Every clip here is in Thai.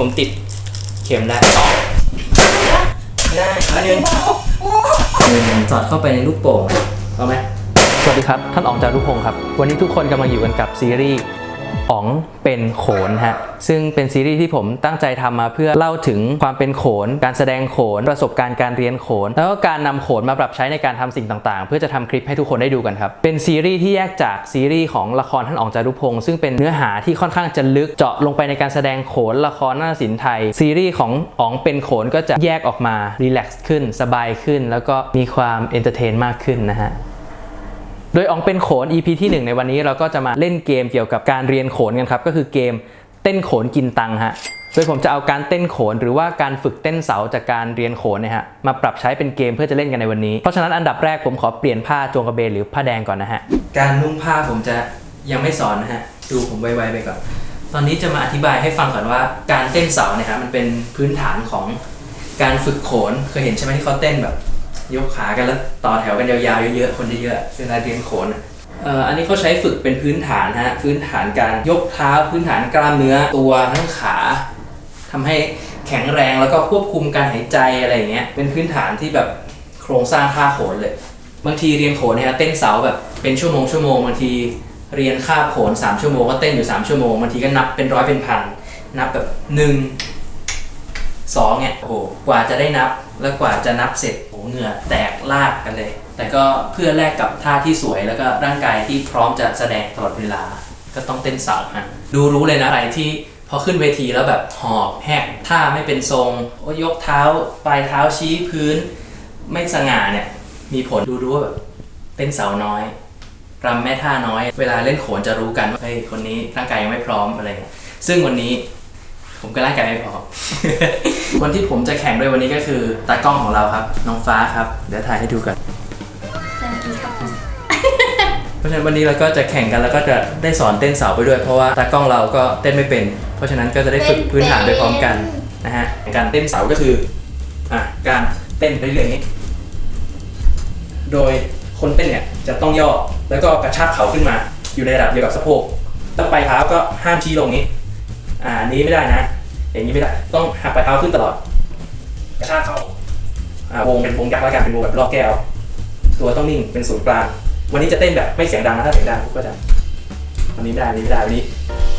ผมติดเข็มแล้วไม่ได้อันหนึงหนึ่งสอดเข้าไปในลูกโป่งเอาไหม สวัสดีครับ ท่านอ๋องจารุพงศ์ครับ วันนี้ทุกคนกำลังอยู่กันกับซีรีส์ อ๋องเป็นโขนฮะซึ่งเป็นซีรีส์ที่ผมตั้งใจทำมาเพื่อเล่าถึงความเป็นโขน การแสดงโขน ประสบการณ์การเรียนโขน แล้วก็การนำโขนมาปรับใช้ในการทำสิ่งต่างๆ เพื่อจะทำคลิปให้ทุกคนได้ดูกันครับ เป็นซีรีส์ที่แยกจากซีรีส์ของละครท่านอ๋องจารุพงศ์ซึ่งเป็นเนื้อหาที่ค่อนข้างจะลึกเจาะลงไปในการแสดงโขนละครนาศิลป์ไทย ซีรีส์ของอ๋องเป็นโขนก็จะแยกออกมารีแลกซ์ขึ้น สบายขึ้น แล้วก็มีความเอนเตอร์เทนมากขึ้นนะฮะ โดยอองเป็นโขน EP ที่ 1 ในวันนี้เราก็จะมาเล่นเกมเกี่ยวกับการเรียนโขนกันครับ ก็คือเกมเต้นโขนกินตังฮะ โดยผมจะเอาการเต้นโขนหรือว่าการฝึกเต้นเสาจากการเรียนโขนนี่ยฮะมาปรับใช้เป็นเกมเพื่อจะเล่นกันในวันนี้ เพราะฉะนั้นอันดับแรกผมขอเปลี่ยนผ้าจงกระเบนหรือผ้าแดงก่อนนะฮะ การนุ่งผ้าผมจะยังไม่สอนนะฮะ ดูผมไวๆไปก่อน ตอนนี้จะมาอธิบายให้ฟังก่อนว่าการเต้นเสาเนี่ยฮะมันเป็นพื้นฐานของการฝึกโขนเคยเห็นใช่ไหมที่เขาเต้นแบบ ยกขากันแล้วต่อแถวกันยาวๆเยอะๆคนเยอะๆเวลาเรียนโขนอันนี้เขาใช้ฝึกเป็นพื้นฐานฮะพื้นฐานการยกเท้าพื้นฐานกล้ามเนื้อตัวทั้งขาทำให้แข็งแรงแล้วก็ควบคุมการหายใจอะไรอย่างเงี้ยเป็นพื้นฐานที่แบบโครงสร้างท่าโขนเลย บางทีเรียนโขนเนี่ยเต้นเสาแบบเป็นชั่วโมงชั่วโมงบางทีเรียนคาบโขน 3 ชั่วโมงก็เต้นอยู่ 3 ชั่วโมงบางทีก็นับเป็นร้อยเป็นพันนับแบบหนึ่งสองเนี่ยโอ้โหกว่าจะได้นับแล้วกว่าจะนับเสร็จ เหงื่อแตกลากกันเลย แต่ก็เพื่อแลกกับท่าที่สวยแล้วก็ร่างกายที่พร้อมจะแสดงตลอดเวลา ก็ต้องเต้นเสาฮะดูรู้เลยนะอะไรที่พอขึ้นเวทีแล้วแบบหอบแหกท่าไม่เป็นทรงยกเท้าปลายเท้าชี้พื้น ไม่สง่าเนี่ย มีผลดูรู้ว่าแบบเต้นเสาน้อยรำแม่ท่าน้อย เวลาเล่นโขนจะรู้กันว่าเฮ้ยคนนี้ร่างกายยังไม่พร้อมอะไร ซึ่งวันนี้ ผมก็ร่างกายไม่พอ คนที่ผมจะแข่งด้วยวันนี้ก็คือตากล้องของเราครับ น้องฟ้าครับ เดี๋ยวถ่ายให้ดูกัน สวัสดีครับผมเพราะฉะนั้นวันนี้เราก็จะแข่งกันแล้วก็จะได้สอนเต้นเสาไปด้วยเพราะว่าตากล้องเราก็เต้นไม่เป็น เพราะฉะนั้นก็จะได้ฝึกพื้นฐานไปพร้อมกันนะฮะการเต้นเสาก็คืออะการเต้นไปเรื่อยๆอย่างนี้โดยคนเต้นเนี่ยจะต้องย่อแล้วก็กระชากเข่าขึ้นมาอยู่ในระดับเดียวกับสะโพกแล้วปลายเท้าก็ห้ามชี้ลงนี้ อ่าอันนี้ไม่ได้นะ อย่างนี้ไม่ได้ ต้องหักปลายเท้าขึ้นตลอดกระชากเข่าอ่าวงเป็นวงยักษ์แล้วกันเป็นวงแบบรอบแก้ว ตัวต้องนิ่งเป็นศูนย์กลาง วันนี้จะเต้นแบบไม่เสียงดังนะถ้าเสียงดังก็จะวันนี้ไม่ได้วันนี้ไม่ได้วันนี้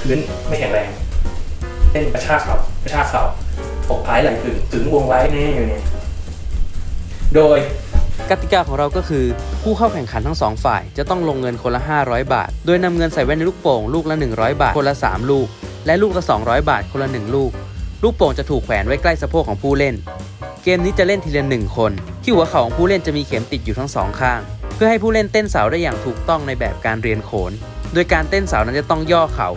พื้นไม่แข็งแรงเต้นกระชากเข่ากระชากเข่าอกพายไหล่ถึงถึงวงไว้แน่อยู่เนี่ยโดยกติกาของเราก็คือ ผู้เข้าแข่งขันทั้งสองฝ่าย จะต้องลงเงินคนละ 500 บาท โดยนำเงินใส่ไว้ในลูกโป่งลูกละ 100 บาท คนละ 3 ลูก และลูกละ 200 บาทคนละ 1 ลูก ลูกโป่งจะถูกแขวนไว้ใกล้สะโพกของผู้เล่น เกมนี้จะเล่นทีละหนึ่งคน ที่หัวเข่าของผู้เล่นจะมีเข็มติดอยู่ทั้งสองข้าง เพื่อให้ผู้เล่นเต้นเสาได้อย่างถูกต้องในแบบการเรียนโขน โดยการเต้นเสานั้นจะต้องย่อเข่า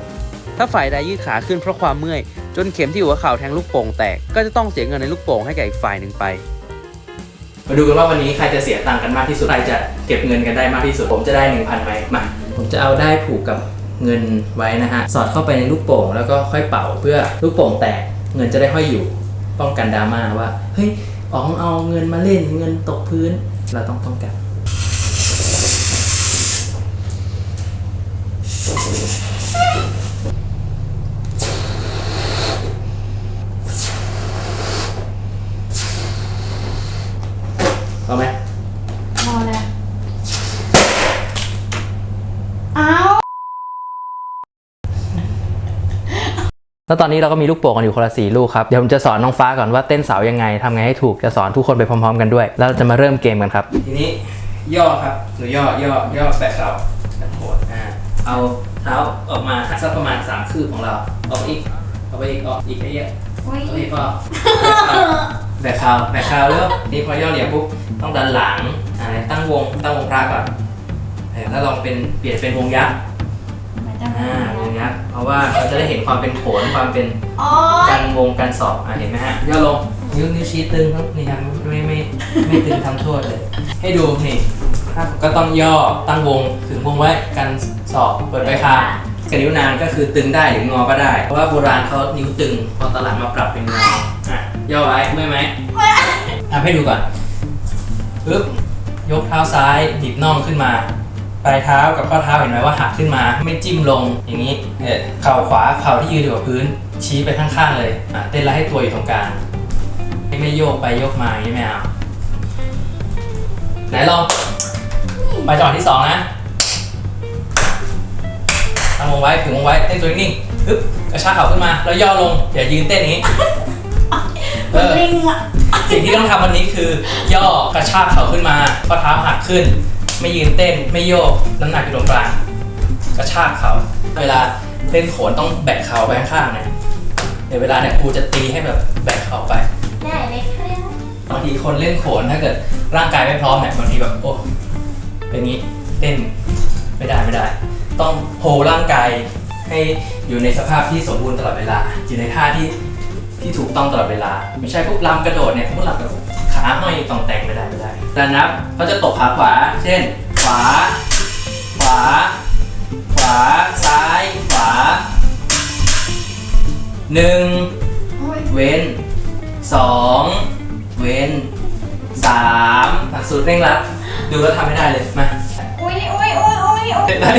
ถ้าฝ่ายใดยืดขาขึ้นเพราะความเมื่อย จนเข็มที่หัวเข่าแทงลูกโป่งแตก ก็จะต้องเสียเงินในลูกโป่งให้แก่อีกฝ่ายหนึ่งไป มาดูกันว่าวันนี้ใครจะเสียตังค์กันมากที่สุด ใครจะเก็บเงินกันได้มากที่สุด ผมจะได้1,000ไหมมา ผมจะเอาได้ผูกกับ เงินไว้นะฮะ สอดเข้าไปในลูกโป่งแล้วก็ค่อยเป่าเพื่อลูกโป่งแตกเงินจะได้ห้อยอยู่ป้องกันดราม่าว่าเฮ้ยอ๋องเอาเงินมาเล่นเงินตกพื้นเราต้องป้องกัน เอาไหม มอแล้วอ้าว แล้วตอนนี้เราก็มีลูกโป่งกันอยู่คนละสี่ลูกครับ เดี๋ยวผมจะสอนน้องฟ้าก่อนว่าเต้นเสายังไงทำไงให้ถูกจะสอนทุกคนไปพร้อมๆกันด้วย แล้วเราจะมาเริ่มเกมกันครับ ทีนี้ย่อครับหรือย่อย่อย่อแปะเสาแปะโขดอ่าเอาเท้าออกมาสักประมาณสามคืบของเราออกไปอีกออกไปอีกออกอีกให้เยอะโอ้ยออกอีกพอแบกเข่าแบกเข่าแล้วนี่พอย่อเหลี่ยมปุ๊บต้องดันหลังอ่าตั้งวงตั้งวงพระก่อนเออถ้าลองเป็นเปลี่ยนเป็นวงยักษ์ มันจะอ่าวงยักษ์เพราะว่าเราจะได้เห็นความเป็นโขนความเป็นโอ้ยกันวงกันสอบอะเห็นไหมฮะย่อลงนิ้วนิ้วชี้ตึงครับนี่ครับไม่ไม่ไม่ตึงทำโทษเลย ให้ดูนี่ครับก็ต้องย่อตั้งวงถึงวงไว้กันสอบเปิดไปค่ะกับนิ้วนางก็คือตึงได้หรืองอก็ได้ เพราะว่าโบราณเขานิ้วตึงพอตอนหลังมาปรับเป็นงออะย่อไว้เมื่อยไหมทำให้ดูก่อนปึ๊บยกเท้าซ้ายดิบน่องขึ้นมา ปลายเท้ากับข้อเท้าเห็นไหมว่าหักขึ้นมา ไม่จิ้มลงอย่างนี้เออเข่าขวาเข่าที่ยืนอยู่กับพื้น ชี้ไปข้างๆเลยอะเต้นแล้วให้ตัวอยู่ตรงกลางให้ไม่โยกไปโยกมาอย่างนี้ไม่เอาไหนลองไปจังหวะที่สองนะตั้งวงไว้ถึงวงไว้เต้นตัวนิ่งๆฮึบกระชากเข่าขึ้นมา แล้วย่อลงอย่ายืนเต้นอย่างนี้เออลิงอะสิ่งที่ต้องทำวันนี้คือย่อกระชากเข่าขึ้นมาข้อเท้าหักขึ้น ไม่ยืนเต้นไม่โยกน้ำหนักอยู่ตรงกลางกระชากเขาเวลาเล่นโขนต้องแบกเข่าไปข้างๆเนี่ยเดี๋ยวเวลาเนี่ยครูจะตีให้แบบแบกเข่าไปได้เลยครับบางทีคนเล่นโขนถ้าเกิดร่างกายไม่พร้อมเนี่ยบางทีแบบโอ้เป็นงี้เต้นไม่ได้ไม่ได้ ต้องโฮร่างกายให้อยู่ในสภาพที่สมบูรณ์ตลอดเวลาอยู่ในท่าที่ที่ถูกต้องตลอดเวลา ไม่ใช่พวกลำกระโดดเนี่ยพวกหลับแบบขาห้อยตองแต่งไม่ได้ไม่ได้ แต่นับเขาจะตบขาขวา เช่น ขวา ขวา ขวา ซ้าย ขวาหนึ่งโอ้ยเว้นสองเว้นสามหลักสูตรเร่งรัด ดูแล้วทำให้ได้เลย มา อุ้ยอุ้ยอุ้ยอุ้ยอุ้ยเสร็จได้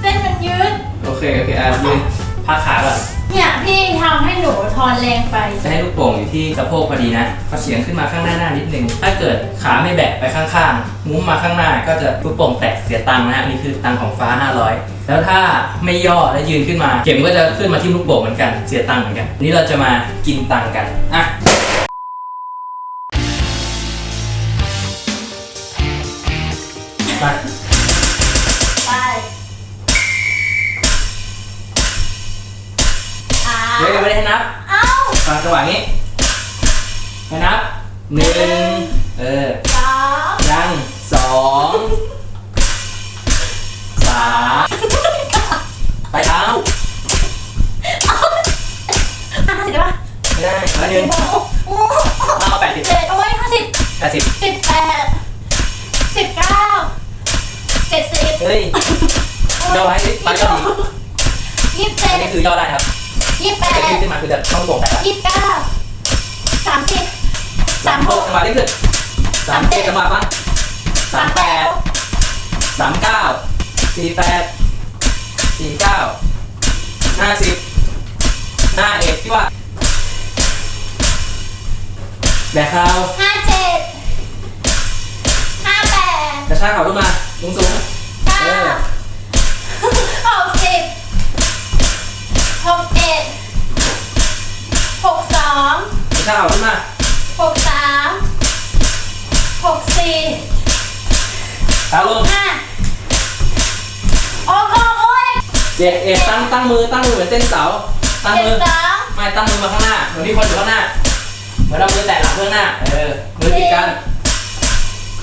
เส้นมันยืด โอเค โอเค อะยืนพักขาก่อน เนี่ยพี่ทำให้หนูทอนแรงไป จะให้ลูกโป่งอยู่ที่สะโพกพอดีนะพอเฉียงขึ้นมาข้างหน้าหน้านิดนึง ถ้าเกิดขาไม่แบะไปข้างๆงุ้มมาข้างหน้าก็จะลูกโป่งแตกเสียตังค์นะฮะนนี่คือตังค์ของฟ้า 500 แล้วถ้าไม่ย่อและยืนขึ้นมา เข็มก็จะขึ้นมาที่ลูกโป่งเหมือนกัน เสียตังค์เหมือนกัน นี่เราจะมากินตังค์กัน อะ หนึ่งเออสองยังสองสามไปเท้าห้าสิบได้ปะไม่ได้อันหนึ่งโอ้เอาแปดสิบเจ็ดโอ้ยห้าสิบแปดสิบสิบแปดสิบเก้าเจ็ดสิบเฮ้ยย่อไว้ไปย่อดียี่สิบเจ็อันดนี้คือย่อได้ครับยี่สิบแปถ้าเกิดขึ้นมาคือจะต้องโป่งแตกอะยี่สิบเก้าสามสิบ สามหกจังหวะได้ขึ้นสามเจ็ดจังหวะฟังสามแปดสามเก้าสี่แปดสี่เก้าห้าสิบห้าเอ็ดที่ว่าแบกเขาห้าเจ็ดห้าแปดกระชากเขาขึ้นมาสูงสูงเก้าเออหกสิบหกเอ็ดหกสองกระชากเขาขึ้นมา เจ็ดเอ็ดตั้งตั้งมือตั้งมือเหมือนเต้นเสา ตั้งเจ็ดมือสองไม่ตั้งมือมาข้างหน้า เหมือนมีคนอยู่ข้างหน้า เหมือนเอามือแตะหลังเพื่อนหน้า เออ มือติดกัน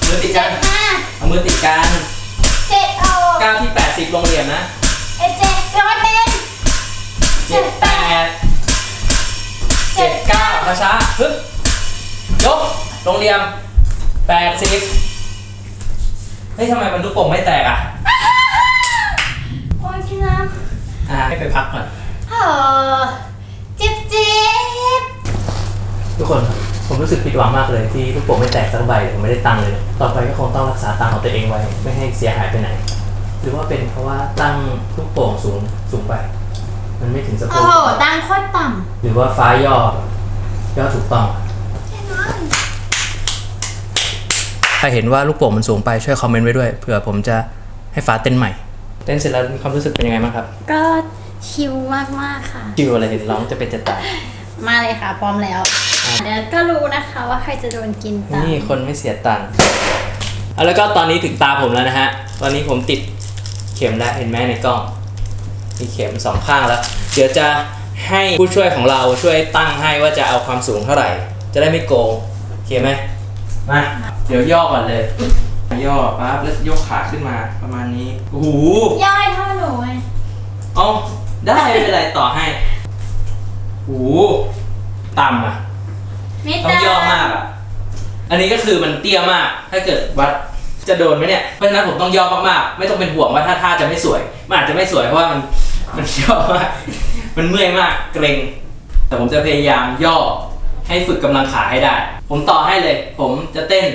มือติดเจ็กันดห้าเอามือติดกันเจ็ดหกก้าวที่80ลงเหลี่ยมนะเอ็ดเจ็ดร้อยเป็นเจ็ดแปดเจ็ดเก้าช้าๆฮึบยก ลงเหลี่ยมแปดสิบเฮ้ยทำไมมันลูกโป่งไม่แตกอะ โอ้ยพี่น้ อ่าให้ไปพักก่อนำเออจิ๊บจิ๊บทุกคนครับผมรู้สึกผิดหวังมากเลยที่ลูกโป่งไม่แตกสักใบผมไม่ได้ตังค์เลย ต่อไปก็คงต้องรักษาตังค์ของตัวเองไว้ ไม่ให้เสียหายไปไหน หรือว่าเป็นเพราะว่าตั้งลูกโป่งสูงสูงไป มันไม่ถึงสะโพโอ้กโหตังค์โคตรต่หรือว่าฟ้าย่อย่อถูกต้องำแน่นอนถ้าเห็นว่าลูกโป่งมันสูงไปช่วยคอมเมนต์ไว้ด้วยเผื่อผมจะให้ฟ้าเต้นใหม่ เต้นเสร็จแล้วมีความรู้สึกเป็นยังไงบ้างครับก็ชิลมากๆค่ะ ชิวอะไรเห็นร้องจะเป็นจะตาย มาเลยค่ะ พร้อมแล้วเดี๋ยวก็รู้นะคะว่าใครจะโดนกินตามนี่คนไม่เสียตังค์เอาแล้วก็ตอนนี้ถึงตาผมแล้วนะฮะ ตอนนี้ผมติดเข็มแล้วเห็นไหมในกล้อง มีเข็มสองข้างแล้ว เดี๋ยวจะให้ผู้ช่วยของเราช่วยตั้งให้ว่าจะเอาความสูงเท่าไหร่ จะได้ไม่โกงโอเคไหมมา เดี๋ยวย่อก่อนเลย ย่อปั๊บแล้วยกขาขึ้นมาประมาณนี้โอ้โหย่อยเท่าหนูไงเอาได้ไม่เป็นไรต่อให้โอ้โหต่ำอะ ไม่ต้องย่อมากอะ อันนี้ก็คือมันเตี้ยมาก ถ้าเกิดวัดจะโดนไหมเนี่ย เพราะฉะนั้นผมต้องย่อมากๆ ไม่ต้องเป็นห่วงว่าถ้าท่าจะไม่สวย มันอาจจะไม่สวยเพราะว่ามันมันย่อมาก มันเมื่อยมาก เกรง แต่ผมจะพยายามย่อให้ฝึกกำลังขาให้ได้ ผมต่อให้เลย ผมจะเต้น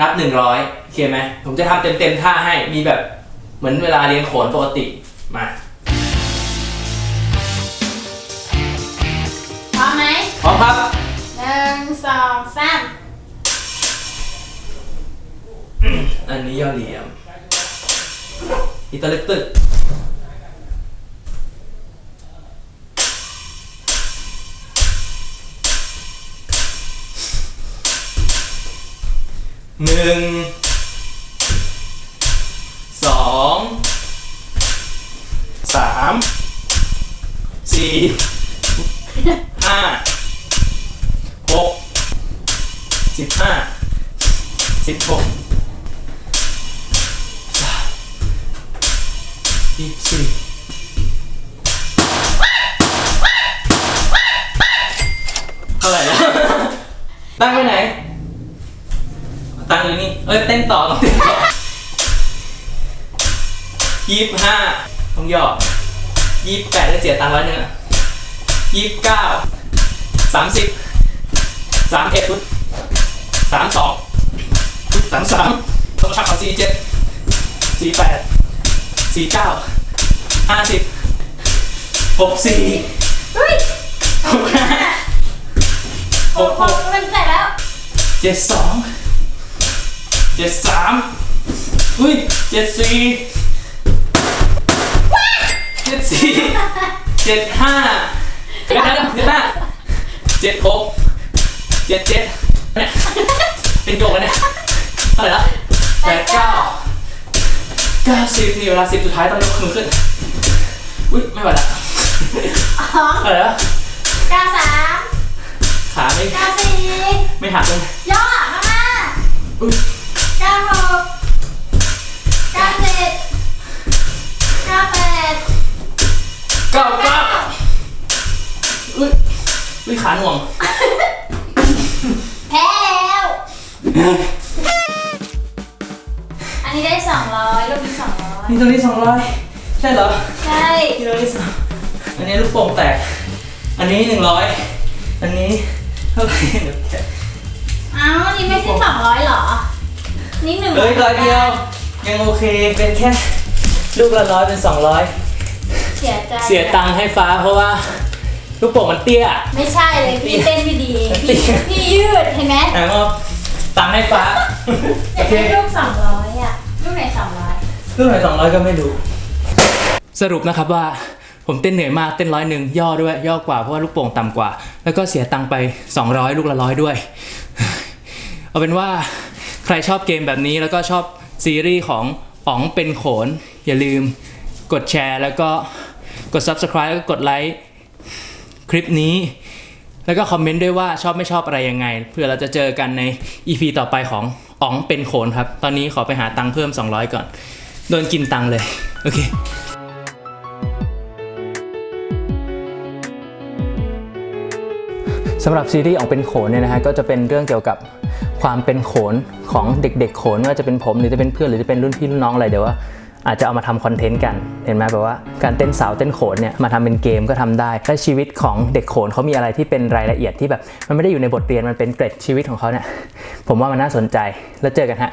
นับหนึ่งร้อยโอเคไหม ผมจะทำเต็มเต็มๆท่าให้ มีแบบเหมือนเวลาเรียนโขนปกติ มาครับ หนึ่งสองสามอันนี้ยอดเหลี่ยม อิตาลีตึก หนึ่งสองสามสี่ห้าหกสิบห้าสิบหกยี่สิบสี่เท่าไหร่แล้วตั้งไปไหน ตั้งอยู่นี่ เอ้ยเต้นต่อต้องเต้นต่อยี่สิบห้าต้องย่อยี่สิบแปดแล้วเสียตังค์ร้อยหนึ่งอะยี่สิบเก้าสามสิบสามเอ็ดปุ๊บสามสองปุ๊บสามสามต้องชักเอาสี่เจ็ดสี่แปดสี่เก้าห้าสิบหกสี่เฮ้ยหกห้าหกหกเป็นเสร็จแล้วเจ็ดสอง เจ็ดสามอุ้ยเจ็ดสี่เจ็ดสี่เจ็ดห้าเดี๋ยวนะเดี๋ยวนะเจ็ดหกเจ็ดเจ็ดเนี่ยเป็นโยกกันเนี่ยเท่าไหร่ละแปดเก้าเก้าสิบนี่เวลาสิบสุดท้ายต้องยกมือขึ้นอุ้ยไม่ไหวละอ๋อเท่าไหร่ละเก้าสามขาไม่เก้าสี่ไม่หักเลยย่อมามาอุ้ยเก้า หกเก้าเจ็ดเก้าแปดเก้าเก้าอุ้ยอุ้ยขาหน่วง แพ้แล้ว อันนี้ได้สองร้อยลูกนี้สองร้อยนี่ตัวนี้สองร้อยใช่เหรอ ใช่ นี่ตัวนี้สองอันนี้ลูกโป่งแตก อันนี้หนึ่งร้อยอันนี้เท่าไหร่เดี๋ยวแกะอ้าวอันนี้ไม่ใช่สองร้อยเหรอ นี่หนึ่งเฮ้ยร้อยเดียว ยังโอเคเป็นแค่ลูกละร้อยเป็นสองร้อยเสียใจเสียตังค์ให้ฟ้าเพราะว่าลูกโป่งมันเตี้ย ไม่ใช่เลยพี่เต้นไม่ดีตีพี่พี่ยืดเห็นไหมอะมอบตังค์ให้ฟ้าอโอยากเคได้ลูกสองร้อยอะลูกไหนสองร้อยเรื่องไหนสองร้อยก็ไม่รู้สรุปนะครับว่าผมเต้นเหนื่อยมากเต้นร้อยหนึ่งย่อด้วย ย่อกว่าเพราะว่าลูกโป่งต่ำกว่า แล้วก็เสียตังค์ไป 200 ลูกละร้อยด้วย เอาเป็นว่า ใครชอบเกมแบบนี้แล้วก็ชอบซีรีส์ของอ๋องเป็นโขน อย่าลืมกดแชร์แล้วก็กด subscribe แล้วก็กดไลค์คลิปนี้ แล้วก็คอมเมนต์ด้วยว่าชอบไม่ชอบอะไรยังไง เพื่อเราจะเจอกันใน EP ต่อไปของอ๋องเป็นโขนครับ ตอนนี้ขอไปหาตังค์เพิ่ม 200 ก่อน โดนกินตังค์เลย โอเคสำหรับซีรีส์ออกเป็นโขนเนี่ยนะฮะก็จะเป็นเรื่องเกี่ยวกับ ความเป็นโขนของเด็กๆโขนว่าจะเป็นผมหรือจะเป็นเพื่อนหรือจะเป็นรุ่นพี่รุ่นน้องอะไรเดี๋ยวว่าอาจจะเอามาทำคอนเทนต์กัน เห็นไหมแบบว่าการเต้นสาวเต้นโขนเนี่ยมาทำเป็นเกมก็ทำได้ และชีวิตของเด็กโขนเขามีอะไรที่เป็นรายละเอียดที่แบบ มันไม่ได้อยู่ในบทเรียนมันเป็นเกร็ดชีวิตของเขาเนี่ยผมว่ามันน่าสนใจแล้วเจอกันฮะ